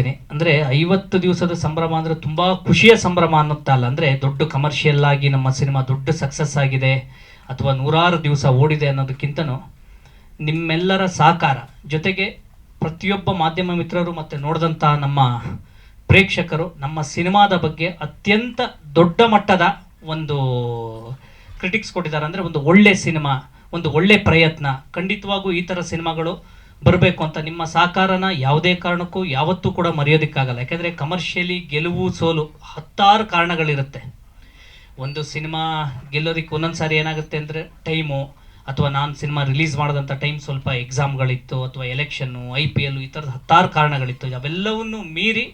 ಹೇಳ್ತೀನಿ ಅಂದರೆ ಐವತ್ತು ದಿವಸದ ಸಂಭ್ರಮ ಅಂದರೆ ತುಂಬ ಖುಷಿಯ ಸಂಭ್ರಮ ಅನ್ನುತ್ತಾ ಅಲ್ಲ, ಅಂದರೆ ದೊಡ್ಡ ಕಮರ್ಷಿಯಲ್ ಆಗಿ ನಮ್ಮ ಸಿನಿಮಾ ದೊಡ್ಡ ಸಕ್ಸಸ್ ಆಗಿದೆ ಅಥವಾ ನೂರಾರು ದಿವಸ ಓಡಿದೆ ಅನ್ನೋದಕ್ಕಿಂತನೂ ನಿಮ್ಮೆಲ್ಲರ ಸಹಕಾರ ಜೊತೆಗೆ ಪ್ರತಿಯೊಬ್ಬ ಮಾಧ್ಯಮ ಮಿತ್ರರು ಮತ್ತು ನೋಡಿದಂಥ ನಮ್ಮ ಪ್ರೇಕ್ಷಕರು ನಮ್ಮ ಸಿನಿಮಾದ ಬಗ್ಗೆ ಅತ್ಯಂತ ದೊಡ್ಡ ಮಟ್ಟದ ಒಂದು ಕ್ರಿಟಿಕ್ಸ್ ಕೊಟ್ಟಿದ್ದಾರೆ. ಅಂದರೆ ಒಂದು ಒಳ್ಳೆ ಸಿನಿಮಾ, ಒಂದು ಒಳ್ಳೆ ಪ್ರಯತ್ನ, ಖಂಡಿತವಾಗೂ ಈ ಥರ ಸಿನಿಮಾಗಳು ಬರಬೇಕು ಅಂತ ನಿಮ್ಮ ಸಹಕಾರನ ಯಾವುದೇ ಕಾರಣಕ್ಕೂ ಯಾವತ್ತೂ ಕೂಡ ಮರೆಯೋದಕ್ಕಾಗಲ್ಲ. ಯಾಕೆಂದರೆ ಕಮರ್ಷಿಯಲಿ ಗೆಲುವು ಸೋಲು ಹತ್ತಾರು ಕಾರಣಗಳಿರುತ್ತೆ. ಒಂದು ಸಿನಿಮಾ ಗೆಲ್ಲೋದಕ್ಕೆ ಒಂದೊಂದು ಸಾರಿ ಏನಾಗುತ್ತೆ ಅಂದರೆ ಟೈಮು, ಅಥವಾ ನಾನು ಸಿನಿಮಾ ರಿಲೀಸ್ ಮಾಡಿದಂಥ ಟೈಮ್ ಸ್ವಲ್ಪ ಎಕ್ಸಾಮ್ಗಳಿತ್ತು ಅಥವಾ ಎಲೆಕ್ಷನ್ನು ಐ ಪಿ ಎಲ್ ಈ ಥರದ ಹತ್ತಾರು ಕಾರಣಗಳಿತ್ತು. ಅವೆಲ್ಲವನ್ನು ಮೀರಿ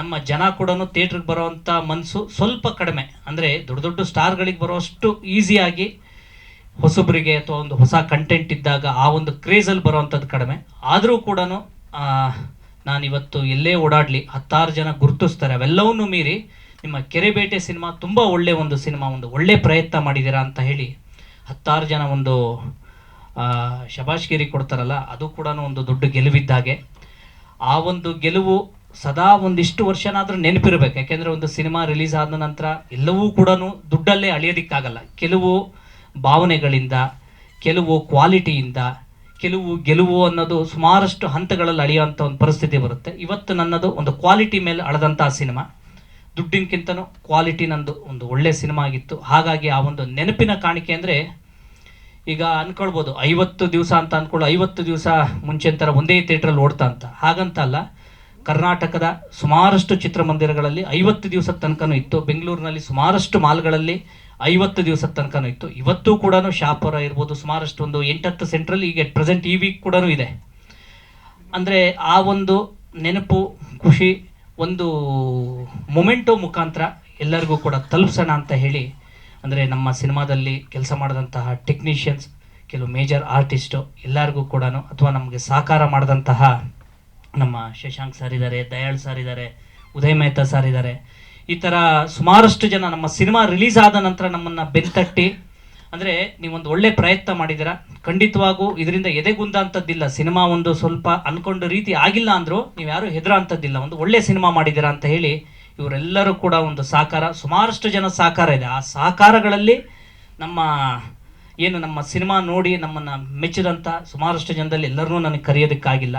ನಮ್ಮ ಜನ ಕೂಡ ಥಿಯೇಟ್ರಿಗೆ ಬರೋವಂಥ ಮನಸ್ಸು ಸ್ವಲ್ಪ ಕಡಿಮೆ. ಅಂದರೆ ದೊಡ್ಡ ದೊಡ್ಡ ಸ್ಟಾರ್ಗಳಿಗೆ ಬರೋಷ್ಟು ಈಸಿಯಾಗಿ ಹೊಸಬರಿಗೆ ಅಥವಾ ಒಂದು ಹೊಸ ಕಂಟೆಂಟ್ ಇದ್ದಾಗ ಆ ಒಂದು ಕ್ರೇಜಲ್ಲಿ ಬರುವಂಥದ್ದು ಕಡಿಮೆ. ಆದರೂ ಕೂಡ ನಾನಿವತ್ತು ಎಲ್ಲೇ ಓಡಾಡಲಿ, ಹತ್ತಾರು ಜನ ಗುರುತಿಸ್ತಾರೆ, ಅವೆಲ್ಲವನ್ನೂ ಮೀರಿ ನಿಮ್ಮ ಕೆರೆಬೇಟೆ ಸಿನಿಮಾ ತುಂಬ ಒಳ್ಳೆ ಒಂದು ಸಿನಿಮಾ, ಒಂದು ಒಳ್ಳೆ ಪ್ರಯತ್ನ ಮಾಡಿದ್ದೀರಾ ಅಂತ ಹೇಳಿ ಹತ್ತಾರು ಜನ ಒಂದು ಶಬಾಷ್ಗಿರಿ ಕೊಡ್ತಾರಲ್ಲ, ಅದು ಕೂಡ ಒಂದು ದೊಡ್ಡ ಗೆಲುವಿದ್ದಾಗೆ ಆ ಒಂದು ಗೆಲುವು ಸದಾ ಒಂದಿಷ್ಟು ವರ್ಷನಾದರೂ ನೆನಪಿರಬೇಕು. ಯಾಕೆಂದರೆ ಒಂದು ಸಿನಿಮಾ ರಿಲೀಸ್ ಆದ ನಂತರ ಎಲ್ಲವೂ ಕೂಡ ದುಡ್ಡಲ್ಲೇ ಅಳಿಯೋದಕ್ಕಾಗಲ್ಲ. ಕೆಲವು ಭಾವನೆಗಳಿಂದ, ಕೆಲವು ಕ್ವಾಲಿಟಿಯಿಂದ, ಕೆಲವು ಗೆಲುವು ಅನ್ನೋದು ಸುಮಾರಷ್ಟು ಹಂತಗಳಲ್ಲಿ ಅಳೆಯುವಂಥ ಒಂದು ಪರಿಸ್ಥಿತಿ ಬರುತ್ತೆ. ಇವತ್ತು ನನ್ನದು ಒಂದು ಕ್ವಾಲಿಟಿ ಮೇಲೆ ಅಳೆದಂಥ ಸಿನಿಮಾ. ದುಡ್ಡಿನಕ್ಕಿಂತನೂ ಕ್ವಾಲಿಟಿ ನಂದು ಒಂದು ಒಳ್ಳೆಯ ಸಿನಿಮಾ ಆಗಿತ್ತು. ಹಾಗಾಗಿ ಆ ಒಂದು ನೆನಪಿನ ಕಾಣಿಕೆ ಅಂದರೆ, ಈಗ ಅಂದ್ಕೊಳ್ಬೋದು ಐವತ್ತು ದಿವಸ ಅಂತ ಅಂದ್ಕೊಳ್ಳೋ ಐವತ್ತು ದಿವಸ ಮುಂಚೆ ಥರ ಒಂದೇ ಥಿಯೇಟ್ರಲ್ಲಿ ಓಡ್ತಾ ಅಂತ. ಹಾಗಂತ ಅಲ್ಲ. ಕರ್ನಾಟಕದ ಸುಮಾರಷ್ಟು ಚಿತ್ರಮಂದಿರಗಳಲ್ಲಿ ಐವತ್ತು ದಿವಸದ ತನಕನೂ ಇತ್ತು. ಬೆಂಗಳೂರಿನಲ್ಲಿ ಸುಮಾರಷ್ಟು ಮಾಲ್ಗಳಲ್ಲಿ ಐವತ್ತು ದಿವಸದ ತನಕನೂ ಇತ್ತು. ಇವತ್ತು ಕೂಡ ಶಾಪುರ ಇರ್ಬೋದು, ಸುಮಾರಷ್ಟು ಒಂದು ಎಂಟತ್ತು ಸೆಂಟ್ರಲ್ಲಿ ಈಗ ಪ್ರೆಸೆಂಟ್ ಈ ವೀಕ್ ಕೂಡ ಇದೆ. ಅಂದರೆ ಆ ಒಂದು ನೆನಪು, ಖುಷಿ, ಒಂದು ಮೊಮೆಂಟೋ ಮುಖಾಂತರ ಎಲ್ಲರಿಗೂ ಕೂಡ ತಲುಪಿಸೋಣ ಅಂತ ಹೇಳಿ, ಅಂದರೆ ನಮ್ಮ ಸಿನಿಮಾದಲ್ಲಿ ಕೆಲಸ ಮಾಡಿದಂತಹ ಟೆಕ್ನಿಷಿಯನ್ಸ್ ಕೆಲವು ಮೇಜರ್ ಆರ್ಟಿಸ್ಟು ಎಲ್ಲರಿಗೂ ಕೂಡ ಅಥವಾ ನಮಗೆ ಸಹಕಾರ ಮಾಡಿದಂತಹ ನಮ್ಮ ಶಶಾಂಕ್ ಸರ್ ಇದ್ದಾರೆ ದಯಾಳ್ ಸರ್ ಇದ್ದಾರೆ ಉದಯ್ ಮೆಹ್ತಾ ಸರ್ ಇದ್ದಾರೆ ಈ ಥರ ಸುಮಾರಷ್ಟು ಜನ ನಮ್ಮ ಸಿನಿಮಾ ರಿಲೀಸ್ ಆದ ನಂತರ ನಮ್ಮನ್ನು ಬೆಂತಟ್ಟಿ, ಅಂದರೆ ನೀವೊಂದು ಒಳ್ಳೆ ಪ್ರಯತ್ನ ಮಾಡಿದ್ದೀರಾ? ಖಂಡಿತವಾಗೂ ಇದರಿಂದ ಎದೆಗುಂದ ಅಂಥದ್ದಿಲ್ಲ ಸಿನಿಮಾ ಒಂದು ಸ್ವಲ್ಪ ಅನ್ಕೊಂಡ ರೀತಿ ಆಗಿಲ್ಲ ಅಂದರೂ ನೀವು ಯಾರೂ ಹೆದರೋ ಅಂಥದ್ದಿಲ್ಲ ಒಂದು ಒಳ್ಳೆ ಸಿನಿಮಾ ಮಾಡಿದ್ದೀರಾ ಅಂತ ಹೇಳಿ ಇವರೆಲ್ಲರೂ ಕೂಡ ಒಂದು ಸಹಕಾರ ಸುಮಾರಷ್ಟು ಜನ ಸಹಕಾರ ಇದೆ. ಆ ಸಹಕಾರಗಳಲ್ಲಿ ನಮ್ಮ, ಏನು ನಮ್ಮ ಸಿನಿಮಾ ನೋಡಿ ನಮ್ಮನ್ನು ಮೆಚ್ಚಿದಂಥ ಸುಮಾರಷ್ಟು ಜನದಲ್ಲಿ ಎಲ್ಲರನ್ನೂ ನನಗೆ ಕರೆಯೋದಕ್ಕಾಗಿಲ್ಲ.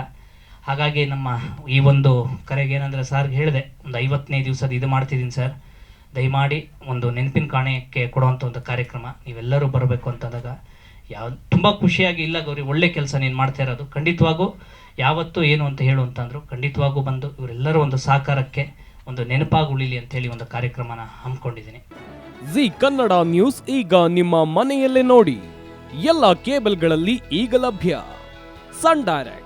ಹಾಗಾಗಿ ನಮ್ಮ ಈ ಒಂದು ಕರೆಗೆ ಏನಂದರೆ ಸಾರ್ಗೆ ಹೇಳಿದೆ, ಒಂದು ಐವತ್ತನೇ ದಿವಸದ ಇದು ಮಾಡ್ತಿದ್ದೀನಿ ಸರ್. ದಯಮಾಡಿ ಒಂದು ನೆನಪಿನ ಕಾಣಿಕೆ ಕೊಡುವಂಥ ಒಂದು ಕಾರ್ಯಕ್ರಮ, ನೀವೆಲ್ಲರೂ ಬರಬೇಕು ಅಂತಂದಾಗ. ಯಾವ, ತುಂಬ ಖುಷಿಯಾಗಿ, ಇಲ್ಲ ಗೌರಿ, ಒಳ್ಳೆ ಕೆಲಸ ನೀನು ಮಾಡ್ತಾ ಇರೋದು. ಖಂಡಿತವಾಗೂ ಯಾವತ್ತೂ ಏನು ಅಂತ ಹೇಳು ಅಂತಂದರು, ಖಂಡಿತವಾಗೂ ಬಂದು ಇವರೆಲ್ಲರೂ ಒಂದು ಸಹಕಾರಕ್ಕೆ ಒಂದು ನೆನಪಾಗಿ ಉಳಿಲಿ ಅಂತೇಳಿ ಒಂದು ಕಾರ್ಯಕ್ರಮನ ಹಮ್ಮಿಕೊಂಡಿದ್ದೀನಿ ಜಿ ಕನ್ನಡ ನ್ಯೂಸ್ ಈಗ ನಿಮ್ಮ ಮನೆಯಲ್ಲೇ ನೋಡಿ. ಎಲ್ಲ ಕೇಬಲ್ಗಳಲ್ಲಿ ಈಗ ಲಭ್ಯ. Sun Direct.